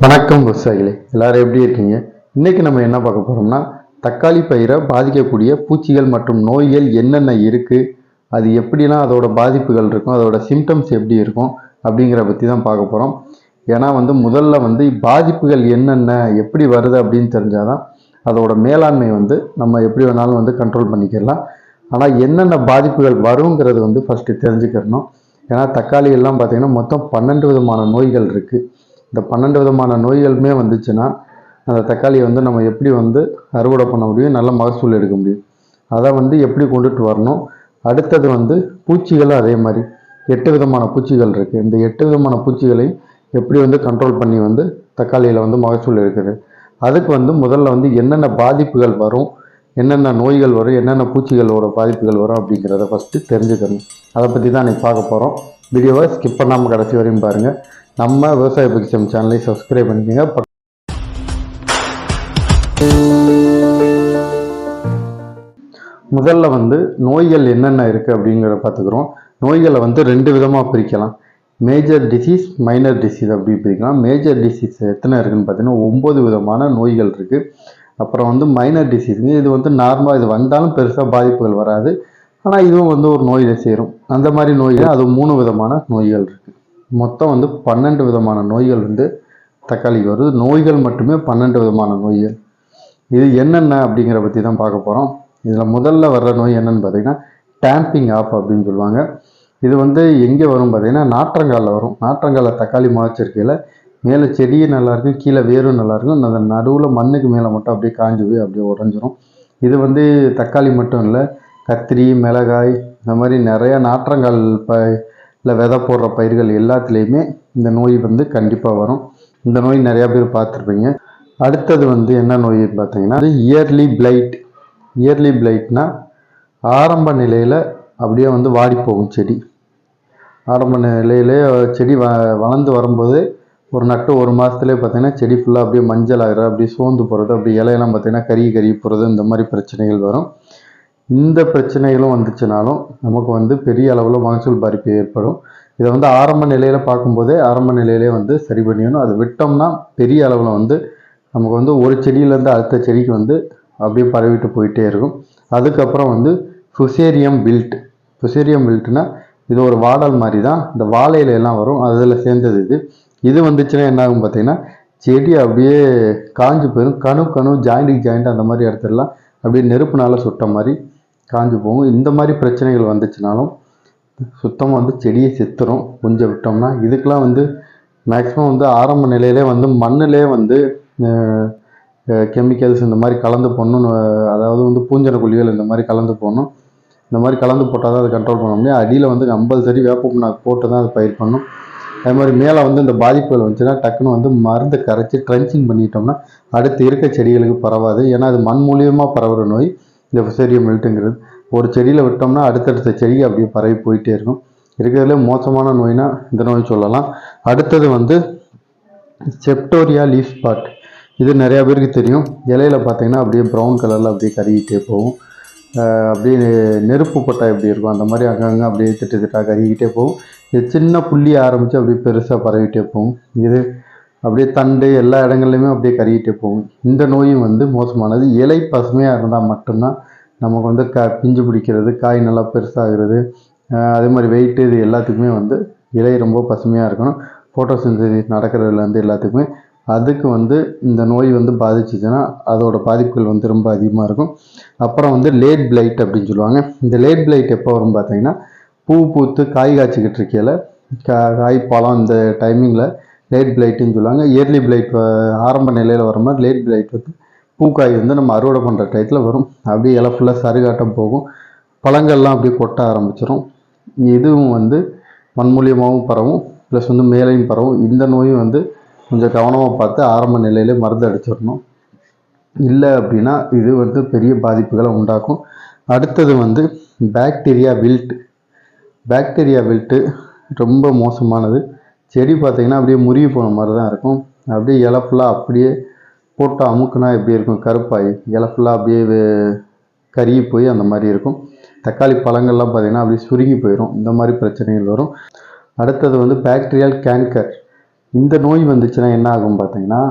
வணக்கம் விவசாயிகளே எல்லாரும் எப்படி இருக்கீங்க? இன்னைக்கு நம்ம என்ன பார்க்க போறோம்னா தக்காளி பயிரை பாதிக்கக்கூடிய பூச்சிகள் மற்றும் நோய்கள் என்னென்ன இருக்கு அது எப்படிலாம் அதோட பாதிப்புகள் இருக்கும் அதோட சிம்டம்ஸ் எப்படி இருக்கும் அப்படிங்கிற பற்றி தான் பார்க்க போகிறோம் ஏன்னா வந்து முதல்ல வந்து பாதிப்புகள் என்னென்ன எப்படி வருது அப்படின்னு தெரிஞ்சாதான் அதோட மேலாண்மை வந்து நம்ம எப்படி வேணாலும் வந்து கண்ட்ரோல் பண்ணிக்கலாம். ஆனால் என்னென்ன பாதிப்புகள் வருங்கிறது வந்து ஃபஸ்ட்டு தெரிஞ்சுக்கிறணும் ஏன்னா தக்காளி எல்லாம் பார்த்திங்கன்னா மொத்தம் பன்னெண்டு விதமான நோய்கள் இருக்குது இந்த பன்னெண்டு விதமான நோய்களுமே வந்துச்சுன்னா அந்த தக்காளியை வந்து நம்ம எப்படி வந்து அறுவடை பண்ண முடியும் நல்ல மகசூல் எடுக்க முடியும். அதை வந்து எப்படி கொண்டுட்டு வரணும்? அடுத்தது வந்து பூச்சிகளும் அதே மாதிரி. எட்டு விதமான பூச்சிகள் இருக்குது இந்த எட்டு விதமான பூச்சிகளையும் எப்படி வந்து கண்ட்ரோல் பண்ணி வந்து தக்காளியில் வந்து மகசூல் இருக்குது? அதுக்கு வந்து முதல்ல வந்து என்னென்ன பாதிப்புகள் வரும்? என்னென்ன நோய்கள் வரும்? என்னென்ன பூச்சிகளோட பாதிப்புகள் வரும் அப்படிங்கிறத ஃபஸ்ட்டு தெரிஞ்சுக்கணும். அதை பற்றி தான் இன்னைக்கு பார்க்க போகிறோம் வீடியோவை ஸ்கிப் பண்ணாமல் கடைசி வரையும் பாருங்கள் நம்ம விவசாய பிக்சம் சேனலை சப்ஸ்கிரைப் பண்ணிக்கோங்க. முதல்ல வந்து நோய்கள் என்னென்ன இருக்குது அப்படிங்கிறத பார்த்துக்கிறோம். நோய்களை வந்து ரெண்டு விதமாக பிரிக்கலாம். மேஜர் டிசீஸ் மைனர் டிசீஸ் அப்படி பிரிக்கலாம். மேஜர் டிசீஸ் எத்தனை இருக்குன்னு பார்த்தீங்கன்னா ஒம்பது விதமான நோய்கள் இருக்குது அப்புறம் வந்து மைனர் டிசீஸுங்க இது வந்து நார்மலாக இது வந்தாலும் பெருசாக பாதிப்புகள் வராது. ஆனால் இதுவும் வந்து ஒரு நோயில் சேரும். அந்த மாதிரி நோய்கள் அது மூணு விதமான நோய்கள் இருக்குது மொத்தம் வந்து பன்னெண்டு விதமான நோய்கள் வந்து தக்காளிக்கு வருது. நோய்கள் மட்டுமே பன்னெண்டு விதமான நோய்கள். இது என்னென்ன அப்படிங்கிற பற்றி தான் பார்க்க போகிறோம் இதில் முதல்ல வர்ற நோய் என்னன்னு பார்த்தீங்கன்னா டேம்பிங் ஆப் அப்படின்னு சொல்லுவாங்க. இது வந்து எங்கே வரும் பார்த்தீங்கன்னா நாற்றங்காலில் வரும். நாற்றங்காலில் தக்காளி முளைச்சிருக்கையில் மேலே செடியும் நல்லாயிருக்கும் கீழே வேரும் நல்லாயிருக்கும் அந்த நடுவில் மண்ணுக்கு மேலே மட்டும் அப்படியே காஞ்சி போய் அப்படியே உடஞ்சிரும். இது வந்து தக்காளி மட்டும் இல்லை கத்திரி மிளகாய் இந்த மாதிரி நிறையா நாற்றங்கால் ப இல்லை விதை போடுற பயிர்கள் எல்லாத்துலேயுமே இந்த நோய் வந்து கண்டிப்பாக வரும். இந்த நோய் நிறையா பேர் பார்த்துருப்பீங்க. அடுத்தது வந்து என்ன நோய்னு பார்த்தீங்கன்னா இயர்லி பிளைட். இயர்லி பிளைட்னா ஆரம்ப நிலையில் அப்படியே வந்து வாடி போகும் செடி. ஆரம்ப நிலையிலே செடி வ வளர்ந்து வரும்போது ஒரு நட்டு ஒரு மாதத்துலேயே பார்த்தீங்கன்னா செடி ஃபுல்லாக அப்படியே மஞ்சள் ஆகிற அப்படியே சோர்ந்து போகிறது அப்படி இலையெல்லாம் பார்த்தீங்கன்னா கறி கறி போகிறது இந்த மாதிரி பிரச்சனைகள் வரும். இந்த பிரச்சனைகளும் வந்துச்சுனாலும் நமக்கு வந்து பெரிய அளவில் மகசூல் பாதிப்பு ஏற்படும். இதை வந்து ஆரம்ப நிலையில் பார்க்கும்போதே ஆரம்ப நிலையிலே வந்து சரி பண்ணிடணும். அதை விட்டோம்னா பெரிய அளவில் வந்து நமக்கு வந்து ஒரு செடியிலேருந்து அடுத்த செடிக்கு வந்து அப்படியே பரவிட்டு போயிட்டே இருக்கும். அதுக்கப்புறம் வந்து ஃபுசேரியம் பில்ட் ஃபுசேரியம் பில்ட்னா இது ஒரு வாடல் மாதிரி தான் இந்த வாழையில எல்லாம் வரும். அதில் சேர்ந்தது இது. இது வந்துச்சுன்னா என்ன ஆகும் பார்த்தீங்கன்னா செடி அப்படியே காஞ்சு போயிடும். கணு கணு ஜாயிண்ட்டுக்கு ஜாயிண்ட் அந்த மாதிரி இடத்துலலாம் அப்படியே நெருப்புனால சுட்ட மாதிரி காஞ்சு போகும். இந்த மாதிரி பிரச்சனைகள் வந்துச்சுனாலும் சுத்தமாக வந்து செடியை செத்துரும். கொஞ்சம் விட்டோம்னா இதுக்கெலாம் வந்து மேக்ஸிமம் வந்து ஆரம்ப நிலையிலே வந்து மண்ணிலே வந்து கெமிக்கல்ஸ் இந்த மாதிரி கலந்து போடணும் அதாவது வந்து பூஞ்சன குழிகள் இந்த மாதிரி கலந்து போடணும். இந்த மாதிரி கலந்து போட்டால் தான் அதை கண்ட்ரோல் பண்ண முடியும். அடியில் வந்து கம்பல்சரி வேப்பம் நான் போட்டு தான் அதை பயிர் பண்ணணும். அதே மாதிரி மேலே வந்து இந்த பாதிப்புகள் வந்துச்சுன்னா டக்குன்னு வந்து மருந்து கரைச்சி ட்ரென்ச்சிங் பண்ணிட்டோம்னா அடுத்து இருக்க செடிகளுக்கு பரவாது. ஏன்னா அது மண் மூலியமாக பரவுகிற நோய். இந்த ஃபுசேரியம் மில்ட்டுங்கிறது ஒரு செடியில் விட்டோம்னா அடுத்தடுத்த செடி அப்படியே பரவி போயிட்டே இருக்கும். இருக்கிறதுல மோசமான நோய்னா இந்த நோய் சொல்லலாம். அடுத்தது வந்து செப்டோரியா லீஃப் ஸ்பாட் இது நிறையா பேருக்கு தெரியும். இலையில பார்த்தீங்கன்னா அப்படியே ப்ரௌன் கலரில் அப்படியே கருகிட்டே போகும். அப்படியே நெருப்பு பட்டா எப்படி இருக்கும்? அந்த மாதிரி அங்கங்கே அப்படியே திட்டு திட்டா கருகிட்டே போகும். இது சின்ன புள்ளி ஆரம்பித்து அப்படியே பெருசாக பரவிட்டே போகும். இது அப்படியே தண்டு எல்லா இடங்கள்லையுமே அப்படியே கருகிட்டே போகும். இந்த நோயும் வந்து மோசமானது. இலை பசுமையாக இருந்தால் மட்டும்தான் நமக்கு வந்து க பிஞ்சு பிடிக்கிறது காய் நல்லா பெருசாகிறது அதே மாதிரி வெயிட்டு இது எல்லாத்துக்குமே வந்து இலை ரொம்ப பசுமையாக இருக்கணும். ஃபோட்டோசிந்தசிஸ் நடக்கிறதுலேருந்து எல்லாத்துக்குமே அதுக்கு வந்து இந்த நோய் வந்து பாதிச்சிச்சுன்னா அதோட பாதிப்புகள் வந்து ரொம்ப அதிகமாக இருக்கும். அப்புறம் வந்து லேட் பிளைட் அப்படின்னு சொல்லுவாங்க. இந்த லேட் பிளைட் எப்போ வரும் பார்த்தீங்கன்னா பூ பூத்து காய் காய்ச்சிக்கிட்டு இருக்கையில் கா காய் பழம் இந்த டைமிங்கில் லேட் பிளைட்டுன்னு சொல்லுவாங்க. இயர்லி பிளைட் ஆரம்ப நிலையில் வர மாதிரி லேட் பிளைட் வந்து பூக்காய் வந்து நம்ம அறுவடை பண்ணுற டயத்தில் வரும். அப்படியே இலை ஃபுல்லாக சருகாட்டம் போகும். பழங்கள்லாம் அப்படியே கொட்ட ஆரம்பிச்சிடும் இதுவும் வந்து மண் மூலியமாகவும் பரவும். ப்ளஸ் வந்து மேலையும் பரவும். இந்த நோயும் வந்து கொஞ்சம் கவனமாக பார்த்து ஆரம்ப நிலையிலே மருந்து அடிச்சிடணும். இல்லை அப்படின்னா இது வந்து பெரிய பாதிப்புகளை உண்டாக்கும். அடுத்தது வந்து பாக்டீரியா வில்ட் பாக்டீரியா வில்ட்டு ரொம்ப மோசமானது. செடி பார்த்தீங்கன்னா அப்படியே முருகி போன மாதிரி தான் இருக்கும். அப்படியே இலை ஃபுல்லாக அப்படியே போட்டு அமுக்குனா எப்படி இருக்கும்? கருப்பாய். இலை ஃபுல்லாக அப்படியே கருகி போய் அந்த மாதிரி இருக்கும். தக்காளி பழங்கள்லாம் பார்த்திங்கன்னா அப்படியே சுருங்கி போயிடும் இந்த மாதிரி பிரச்சனைகள் வரும். அடுத்தது வந்து பேக்டீரியல் கேன்கர் இந்த நோய் வந்துச்சுன்னா என்ன ஆகும் பார்த்தீங்கன்னா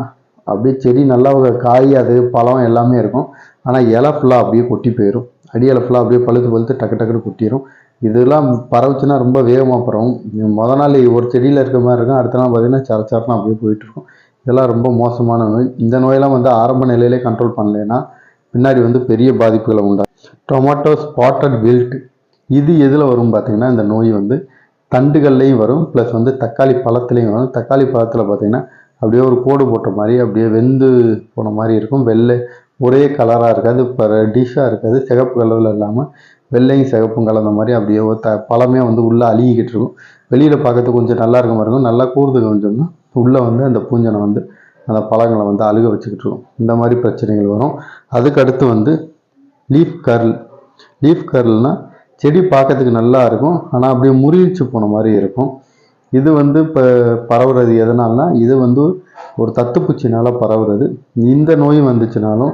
அப்படியே செடி நல்லா காய் அது பழம் எல்லாமே இருக்கும். ஆனால் இலை ஃபுல்லாக அப்படியே கொட்டி போயிடும் அடி இலை ஃபுல்லாக அப்படியே பழுத்து பழுத்து டக்கு டக்குன்னு கொட்டிடும் இதெல்லாம் பரவுச்சுன்னா ரொம்ப வேகமாக பரவும். இது முத நாள் ஒரு செடியில் இருக்க மாதிரி இருக்கும். அடுத்த நாள் பார்த்தீங்கன்னா சரச்சரனா அப்படியே போயிட்டுருக்கும் இதெல்லாம் ரொம்ப மோசமான நோய். இந்த நோயெல்லாம் வந்து ஆரம்ப நிலையிலே கண்ட்ரோல் பண்ணலைன்னா பின்னாடி வந்து பெரிய பாதிப்புகளை உண்டாகும் டொமேட்டோ ஸ்பாட்டட் வில்ட் இது எதில் வரும் பார்த்திங்கன்னா இந்த நோய் வந்து தண்டுகள்லையும் வரும். ப்ளஸ் வந்து தக்காளி பழத்துலேயும் வரும். தக்காளி பழத்தில் பார்த்திங்கன்னா அப்படியே ஒரு கோடு போட்ட மாதிரி அப்படியே வெந்து போன மாதிரி இருக்கும். வெள்ளை ஒரே கலராக இருக்காது. இப்போ ரெட்டிஷாக இருக்காது. சிகப்பு கலரில் இல்லாமல் வெள்ளையும் சிகப்பும் கலந்த மாதிரி அப்படியே ஒரு த பழமே வந்து உள்ளே அழுகிக்கிட்டு இருக்கும். வெளியில் பார்க்கறதுக்கு கொஞ்சம் நல்லா இருக்க மாதிரி இருக்கும். நல்லா கூறுது கொஞ்சம்னா உள்ளே வந்து அந்த பூஞ்சனை வந்து அந்த பழங்களை வந்து அழுக வச்சுக்கிட்டு இருக்கும். இந்த மாதிரி பிரச்சனைகள் வரும். அதுக்கடுத்து வந்து லீஃப் கர்ல் லீஃப் கர்ல்னால் செடி பார்க்கறதுக்கு நல்லா இருக்கும். ஆனால் அப்படியே முறிச்சு போன மாதிரி இருக்கும். இது வந்து இப்போ பரவுறது எதனால்னா இது வந்து ஒரு தத்துப்பூச்சினால் பரவுறது. இந்த நோய் வந்துச்சுனாலும்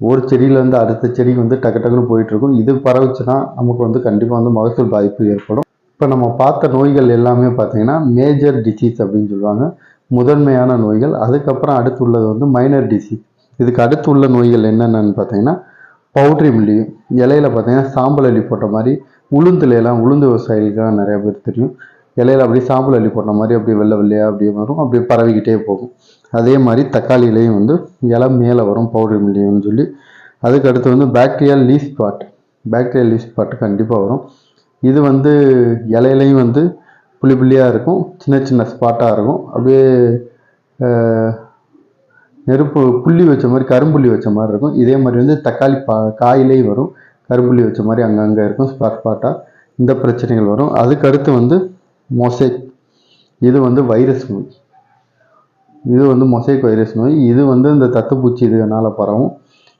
ஒரு செடியிலேருந்து அடுத்த செடிக்கு வந்து டக்கு டக்குன்னு போயிட்டுருக்கும். இது பரவுச்சுன்னா நமக்கு வந்து கண்டிப்பாக வந்து மகசூல் பாதிப்பு ஏற்படும். இப்போ நம்ம பார்த்த நோய்கள் எல்லாமே பார்த்திங்கன்னா மேஜர் டிசீஸ் அப்படின்னு சொல்லுவாங்க. முதன்மையான நோய்கள். அதுக்கப்புறம் அடுத்து உள்ளது வந்து மைனர் டிசீஸ் இதுக்கு அடுத்து உள்ள நோய்கள் என்னென்னு பார்த்தீங்கன்னா பவுட்ரி மில்லியும் இலையில பார்த்தீங்கன்னா சாம்பல் அள்ளி போட்ட மாதிரி உளுந்துலையெல்லாம் உளுந்து விவசாயிகளுக்கெல்லாம் நிறைய பேர் தெரியும். இலையில அப்படியே சாம்பல் அள்ளி போட்ட மாதிரி அப்படியே வெள்ளை வெள்ளையாக அப்படியே வரும். அப்படியே பரவிக்கிட்டே போகும். அதே மாதிரி தக்காளியிலையும் வந்து இலை மேலே வரும் பவுடர் மில்லியம்னு சொல்லி. அதுக்கு அடுத்து வந்து bacteria leaf spot bacteria leaf spot கண்டிப்பாக வரும். இது வந்து இலையிலையும் வந்து புளி புள்ளியாக இருக்கும். சின்ன சின்ன ஸ்பாட்டாக இருக்கும். அப்படியே நெருப்பு புள்ளி வச்ச மாதிரி கரும்புள்ளி வச்ச மாதிரி இருக்கும். இதே மாதிரி வந்து தக்காளி பா காயிலையும் வரும். கரும்புள்ளி வச்ச மாதிரி அங்கங்கே இருக்கும் ஸ்பாட் ஸ்பாட்டாக இந்த பிரச்சனைகள் வரும். அதுக்கடுத்து வந்து மொசைக் இது வந்து வைரஸ் நோய் இது வந்து மொசைக் வைரஸ் நோய். இது வந்து இந்த தத்துப்பூச்சி இதனால் பரவும்.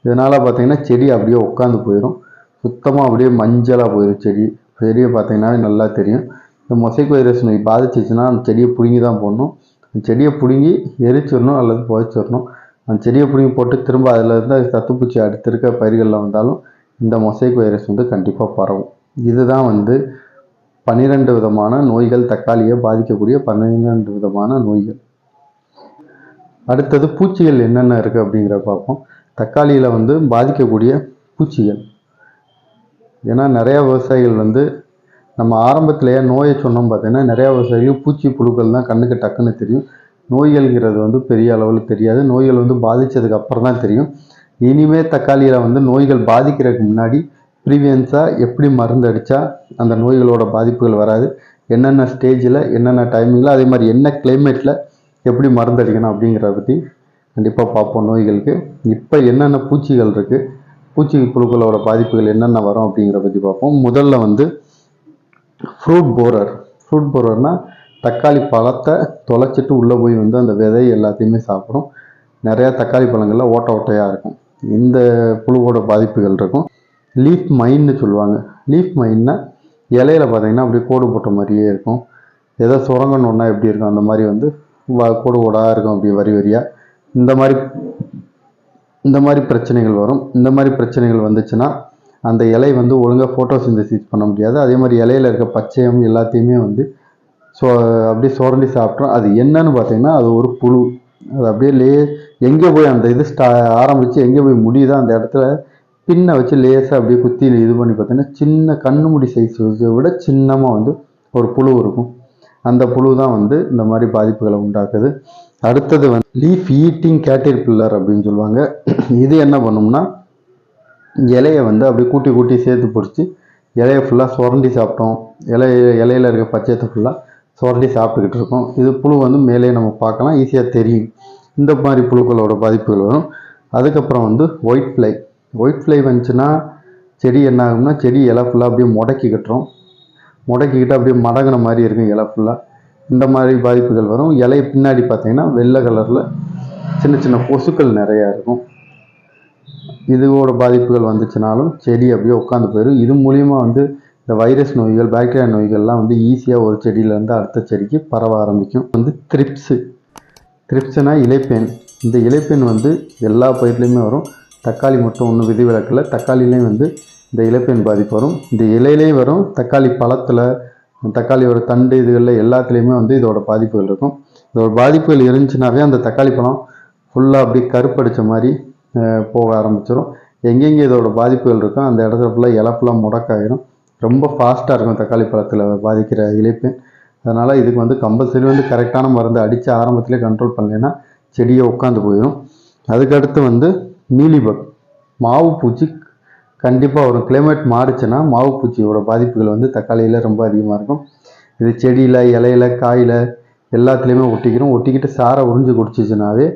இதனால் பார்த்தீங்கன்னா செடி அப்படியே உட்காந்து போயிடும் சுத்தமாக அப்படியே மஞ்சளாக போயிடும் செடி. செடியை பார்த்தீங்கன்னாவே நல்லா தெரியும். இந்த மொசைக் வைரஸ் நோய் பாதிச்சிச்சுன்னா அந்த செடியை பிடுங்கி தான் போடணும். அந்த செடியை பிடுங்கி எரிச்சிடணும் அல்லது புதைச்சிடணும். அந்த செடியை பிடுங்கி போட்டு திரும்ப அதில் இருந்து அது தத்துப்பூச்சி அடுத்து இருக்க பயிர்களில் வந்தாலும் இந்த மொசைக் வைரஸ் வந்து கண்டிப்பாக பரவும். இதுதான் வந்து பன்னிரெண்டு விதமான நோய்கள் தக்காளியை பாதிக்கக்கூடிய பன்னிரெண்டு விதமான நோய்கள். அடுத்தது பூச்சிகள் என்னென்ன இருக்குது அப்படிங்கிற பார்ப்போம். தக்காளியில் வந்து பாதிக்கக்கூடிய பூச்சிகள். ஏன்னா நிறையா விவசாயிகள் வந்து நம்ம ஆரம்பத்திலேயே நோயை சொன்னோம் பார்த்தீங்கன்னா நிறையா விவசாயிகள் பூச்சி புழுக்கள் தான் கண்ணுக்கு டக்குன்னு தெரியும். நோய்கள்ங்கிறது வந்து பெரிய அளவில் தெரியாது. நோய்கள் வந்து பாதித்ததுக்கு அப்புறம் தான் தெரியும். இனிமே தக்காளியில் வந்து நோய்கள் பாதிக்கிறதுக்கு முன்னாடி ப்ரீவியன்ஸாக எப்படி மருந்து அடித்தா அந்த நோய்களோட பாதிப்புகள் வராது. என்னென்ன ஸ்டேஜில் என்னென்ன டைமிங்கில் அதே மாதிரி என்ன கிளைமேட்டில் எப்படி மருந்து அடிக்கணும் அப்படிங்கிறத பற்றி கண்டிப்பாக பார்ப்போம். நோய்களுக்கு இப்போ என்னென்ன பூச்சிகள் இருக்குது பூச்சி புழுக்களோட பாதிப்புகள் என்னென்ன வரும் அப்படிங்கிறத பற்றி பார்ப்போம். முதல்ல வந்து ஃப்ரூட் போரர் ஃப்ரூட் போரர்னா தக்காளி பழத்தை தொலைச்சிட்டு உள்ளே போய் வந்து அந்த விதை எல்லாத்தையுமே சாப்பிடும். நிறையா தக்காளி பழங்களில் ஓட்ட ஓட்டையாக இருக்கும். இந்த புழுவோட பாதிப்புகள் இருக்கும். லீஃப் மைன்னு சொல்லுவாங்க. லீஃப் மைன்னா இலையில பார்த்தீங்கன்னா அப்படியே கோடு போட்ட மாதிரியே இருக்கும். ஏதோ சுரங்கணுன்னா எப்படி இருக்கும்? அந்த மாதிரி வந்து கோடு கோடாக இருக்கும் அப்படி வரி வரியாக இந்த மாதிரி இந்த மாதிரி பிரச்சனைகள் வரும். இந்த மாதிரி பிரச்சனைகள் வந்துச்சுன்னா அந்த இலை வந்து ஒழுங்காக ஃபோட்டோசிந்தசிஸ் பண்ண முடியாது. அதே மாதிரி இலையில இருக்க பச்சையம் எல்லாத்தையுமே வந்து ஸோ அப்படியே சுரண்டி சாப்பிட்றோம் அது என்னன்னு பார்த்தீங்கன்னா அது ஒரு புழு. அது அப்படியே லே எங்கே போய் அந்த இது ஸ்டா ஆரம்பித்து எங்கே போய் முடியுதோ அந்த இடத்துல பின்னை வச்சு லேசாக அப்படியே குத்தி இது பண்ணி பார்த்தீங்கன்னா சின்ன கண்ணு முடி சைஸ் விட சின்னமாக வந்து ஒரு புழு இருக்கும். அந்த புழு தான் வந்து இந்த மாதிரி பாதிப்புகளை உண்டாக்குது. அடுத்தது வந்து லீஃப் ஈட்டிங் கேட்டர் பில்லர் அப்படின்னு சொல்லுவாங்க. இது என்ன பண்ணும்னா இலையை வந்து அப்படியே கூட்டி கூட்டி சேர்த்து பிடிச்சி இலையை ஃபுல்லாக சுரண்டி சாப்பிட்டோம். இலை இலையில இருக்க பச்சையத்தை ஃபுல்லாக சுரண்டி சாப்பிட்டுக்கிட்டு இருக்கோம். இது புழு வந்து மேலே நம்ம பார்க்கலாம் ஈஸியாக தெரியும். இந்த மாதிரி புழுக்களோட பாதிப்புகள் வரும். அதுக்கப்புறம் வந்து ஒயிட் ஃப்ளை ஒயிட் ஃப்ளை வந்துச்சுன்னா செடி என்ன ஆகும்னா செடி இலை ஃபுல்லாக அப்படியே முடக்கி கட்டுறோம். முடக்கிக்கிட்டு அப்படியே மடங்கின மாதிரி இருக்கும் இலை ஃபுல்லாக இந்த மாதிரி பாதிப்புகள் வரும். இலை பின்னாடி பார்த்தீங்கன்னா வெள்ளை கலரில் சின்ன சின்ன கொசுக்கள் நிறையா இருக்கும். இதுவோட பாதிப்புகள் வந்துச்சுனாலும் செடி அப்படியே உட்காந்து போயிடும் இது மூலிமா வந்து இந்த வைரஸ் நோய்கள் பாக்டீரியா நோய்கள்லாம் வந்து ஈஸியாக ஒரு செடியிலேருந்து அடுத்த செடிக்கு பரவ ஆரம்பிக்கும். வந்து த்ரிப்ஸு த்ரிப்ஸுனா இலைப்பேன் இந்த இலைப்பேன் வந்து எல்லா பயிர்லேயுமே வரும். தக்காளி மட்டும் ஒன்றும் விதிவிலக்கில் தக்காளிலையும் வந்து இந்த இலைப்பேன் பாதிப்பு வரும். இந்த இலையிலே வரும். தக்காளி பழத்தில் தக்காளியோட தண்டு இதுகளில் எல்லாத்துலேயுமே வந்து இதோட பாதிப்புகள் இருக்கும். இதோட பாதிப்புகள் இருந்துச்சுனாவே அந்த தக்காளி பழம் ஃபுல்லாக அப்படியே கருப்படித்த மாதிரி போக ஆரம்பிச்சிடும் எங்கெங்கே இதோட பாதிப்புகள் இருக்கோ அந்த இடத்துல ஃபுல்லாக இலை ஃபுல்லாக ரொம்ப ஃபாஸ்ட்டாக இருக்கும் தக்காளி பழத்தில் பாதிக்கிற இலைப்பு அதனால் இதுக்கு வந்து கம்பல்சரி வந்து கரெக்டான மருந்து அடித்து ஆரம்பத்திலே கண்ட்ரோல் பண்ணலைன்னா செடியை உட்காந்து போயிடும் அதுக்கடுத்து வந்து மீலிபக் மாவு பூச்சி கண்டிப்பாக வரும் கிளைமேட் மாறுச்சுன்னா மாவு பூச்சியோட பாதிப்புகள் வந்து தக்காளியில் ரொம்ப அதிகமாக இருக்கும். இது செடியில் இலையில காயில் எல்லாத்துலேயுமே ஒட்டிக்கிறோம் ஒட்டிக்கிட்டு சாரை உறிஞ்சு குடிச்சிச்சுனாவே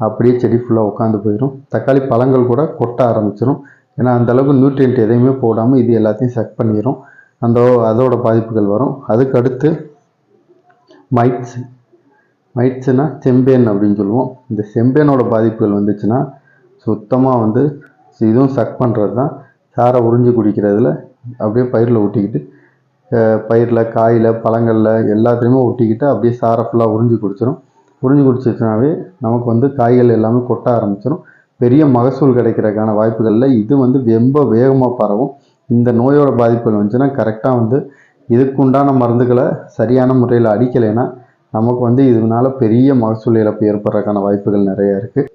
அப்படியே செடி ஃபுல்லாக உட்காந்து போயிடும் தக்காளி பழங்கள் கூட கொட்ட ஆரம்பிச்சிடும் ஏன்னா அந்தளவுக்கு நியூட்ரியன்ட் எதையுமே போடாமல் இது எல்லாத்தையும் செக் பண்ணிடும் அந்த அதோட பாதிப்புகள் வரும். அதுக்கு அடுத்து மைட்ஸ் மைட்ஸுனா செம்பேன் அப்படின்னு சொல்லுவோம். இந்த செம்பேனோட பாதிப்புகள் வந்துச்சுன்னா சுத்தமாக வந்து இதுவும் சக் பண்ணுறது தான் சாரை உறிஞ்சு குடிக்கிறதுல அப்படியே பயிரில் ஒட்டிக்கிட்டு பயிரில் காயில் பழங்களில் எல்லாத்துலேயுமே ஒட்டிக்கிட்டு அப்படியே சாரை ஃபுல்லாக உறிஞ்சு குடிச்சிடும் உறிஞ்சு குடிச்சிச்சுனாவே நமக்கு வந்து காய்கள் எல்லாமே கொட்ட ஆரம்பிச்சிடும் பெரிய மகசூல் கிடைக்கிறதுக்கான வாய்ப்புகளில் இது வந்து ரொம்ப வேகமாக பரவும். இந்த நோயோட பாதிப்புகள் வந்துச்சுன்னா கரெக்டாக வந்து இதுக்குண்டான மருந்துகளை சரியான முறையில் அடிக்கலைன்னா நமக்கு வந்து இதனால பெரிய மகசூல் இழப்பு ஏற்படுறதுக்கான வாய்ப்புகள் நிறைய இருக்குது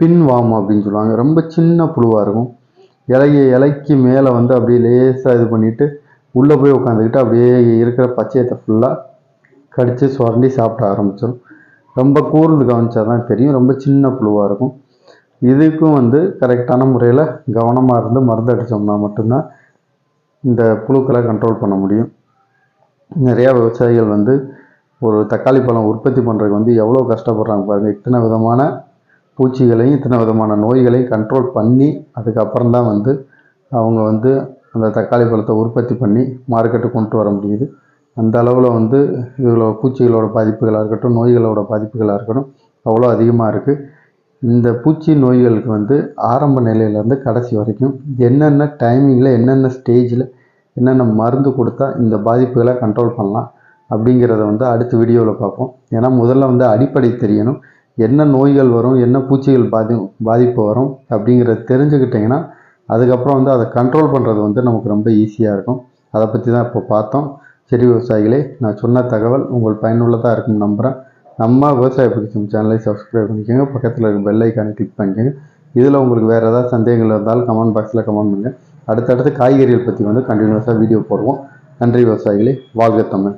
பின்வாம் அப்படின்னு சொல்லுவாங்க. ரொம்ப சின்ன புழுவாக இருக்கும். இலைய இலைக்கு மேலே வந்து அப்படியே லேசாக இது பண்ணிவிட்டு உள்ளே போய் உட்காந்துக்கிட்டு அப்படியே இருக்கிற பச்சையத்தை ஃபுல்லாக கடித்து சுரண்டி சாப்பிட ஆரம்பிச்சிடும் ரொம்ப கூர்ந்து கவனிச்சா தான் தெரியும். ரொம்ப சின்ன புழுவாக இருக்கும். இதுக்கும் வந்து கரெக்டான முறையில் கவனமாக இருந்து மருந்து அடித்தோம்னா மட்டும்தான் இந்த புழுக்களை கண்ட்ரோல் பண்ண முடியும். நிறையா விவசாயிகள் வந்து ஒரு தக்காளி பழம் உற்பத்தி பண்ணுறதுக்கு வந்து எவ்வளோ கஷ்டப்படுறாங்க பாருங்கள் இத்தனை விதமான பூச்சிகளையும் இத்தனை விதமான நோய்களையும் கண்ட்ரோல் பண்ணி அதுக்கப்புறம் தான் வந்து அவங்க வந்து அந்த தக்காளி பழத்தை உற்பத்தி பண்ணி மார்க்கெட்டுக்கு கொண்டு வர முடியுது. அந்த அளவில் வந்து இதில் பூச்சிகளோட பாதிப்புகளாக இருக்கட்டும் நோய்களோட பாதிப்புகளாக இருக்கட்டும் அவ்வளோ அதிகமாக இருக்குது இந்த பூச்சி நோய்களுக்கு வந்து ஆரம்ப நிலையிலேருந்து கடைசி வரைக்கும் என்னென்ன டைமிங்கில் என்னென்ன ஸ்டேஜில் என்னென்ன மருந்து கொடுத்தா இந்த பாதிப்புகளை கண்ட்ரோல் பண்ணலாம் அப்படிங்கிறத வந்து அடுத்த வீடியோவில் பார்ப்போம். ஏன்னா முதல்ல வந்து அடிப்படை தெரியணும். என்ன நோய்கள் வரும் என்ன பூச்சிகள் பாதி பாதிப்பு வரும் அப்படிங்கிறத தெரிஞ்சுக்கிட்டிங்கன்னா அதுக்கப்புறம் வந்து அதை கண்ட்ரோல் பண்ணுறது வந்து நமக்கு ரொம்ப ஈஸியாக இருக்கும். அதை பற்றி தான் இப்போ பார்த்தோம். சரி விவசாயிகளே நான் சொன்ன தகவல் உங்கள் பயனுள்ளதாக இருக்கும் நம்புகிறேன் நம்ம விவசாய பிடிக்கும் சேனலை சப்ஸ்கிரைப் பண்ணிக்கோங்க. பக்கத்தில் இருக்கும் பெல் ஐக்கானை கிளிக் பண்ணிக்கோங்க. இதில் உங்களுக்கு வேறு ஏதாவது சந்தேகங்கள் இருந்தாலும் கமெண்ட் பாக்ஸில் கமெண்ட் பண்ணுங்கள் அடுத்தடுத்து காய்கறிகள் பற்றி வந்து கண்டினியூஸாக வீடியோ போடுவோம். நன்றி விவசாயிகளே. வாழ்க தமிழ்.